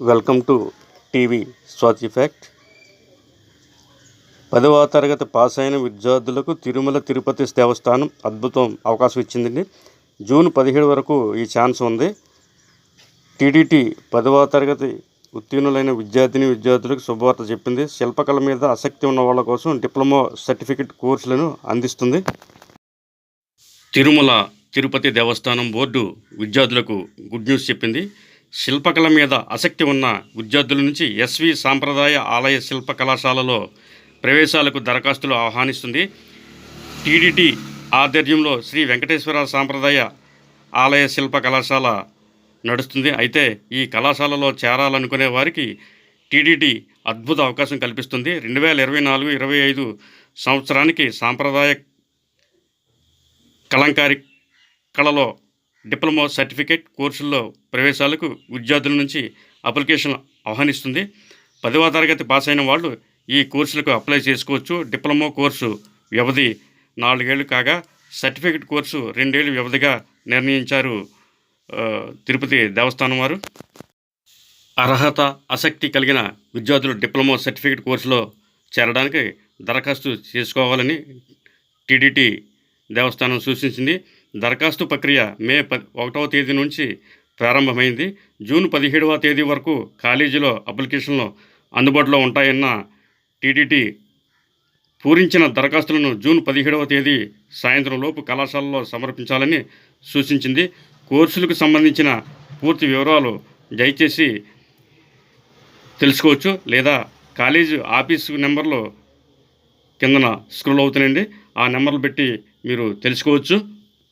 Welcome to TV Swathi fact. పదవ తరగతి pass అయిన విద్యార్థులకు తిరుమల తిరుపతి దేవస్థానం అద్భుతం అవకాశం ఇచ్చిందండి. జూన్ పదిహేడు వరకు ఈ ఛాన్స్ ఉంది. టీడీటీ పదవ తరగతి ఉత్తీర్ణులైన విద్యార్థిని విద్యార్థులకు శుభవార్త చెప్పింది. శిల్పకళ మీద ఆసక్తి ఉన్న వాళ్ళ కోసం డిప్లొమా సర్టిఫికెట్ కోర్సులను అందిస్తుంది. తిరుమల తిరుపతి దేవస్థానం బోర్డు విద్యార్థులకు గుడ్ న్యూస్ చెప్పింది. శిల్పకళ మీద ఆసక్తి ఉన్న విద్యార్థుల నుంచి ఎస్వి సాంప్రదాయ ఆలయ శిల్ప కళాశాలలో ప్రవేశాలకు దరఖాస్తులు ఆహ్వానిస్తుంది. టీడీటీ ఆధ్వర్యంలో శ్రీ వెంకటేశ్వర సాంప్రదాయ ఆలయ శిల్ప కళాశాల నడుస్తుంది. అయితే ఈ కళాశాలలో చేరాలనుకునే వారికి టీడీటీ అద్భుత అవకాశం కల్పిస్తుంది. రెండు వేల ఇరవై నాలుగు ఇరవై ఐదు సంవత్సరానికి సాంప్రదాయ కలంకారి కళలో డిప్లొమా సర్టిఫికేట్ కోర్సుల్లో ప్రవేశాలకు విద్యార్థుల నుంచి అప్లికేషన్ ఆహ్వానిస్తుంది. పదవ తరగతి పాస్ అయిన వాళ్ళు ఈ కోర్సులకు అప్లై చేసుకోవచ్చు. డిప్లొమా కోర్సు వ్యవధి నాలుగేళ్ళు కాగా సర్టిఫికేట్ కోర్సు రెండేళ్ళు వ్యవధిగా నిర్ణయించారు తిరుపతి దేవస్థానం వారు. అర్హత ఆసక్తి కలిగిన విద్యార్థులు డిప్లొమా సర్టిఫికేట్ కోర్సులో చేరడానికి దరఖాస్తు చేసుకోవాలని టీడీటీ దేవస్థానం సూచించింది. దరఖాస్తు ప్రక్రియ మే ప ఒకటవ తేదీ నుంచి ప్రారంభమైంది. జూన్ పదిహేడవ తేదీ వరకు కాలేజీలో అప్లికేషన్లు అందుబాటులో ఉంటాయన్న టీడీటీ పూరించిన దరఖాస్తులను జూన్ పదిహేడవ తేదీ సాయంత్రం లోపు కళాశాలలో సమర్పించాలని సూచించింది. కోర్సులకు సంబంధించిన పూర్తి వివరాలు దయచేసి తెలుసుకోవచ్చు లేదా కాలేజ్ ఆఫీసు నెంబర్లో కిందన స్క్రోల్ అవుతున్నాయండి. ఆ నెంబర్లు పెట్టి మీరు తెలుసుకోవచ్చు.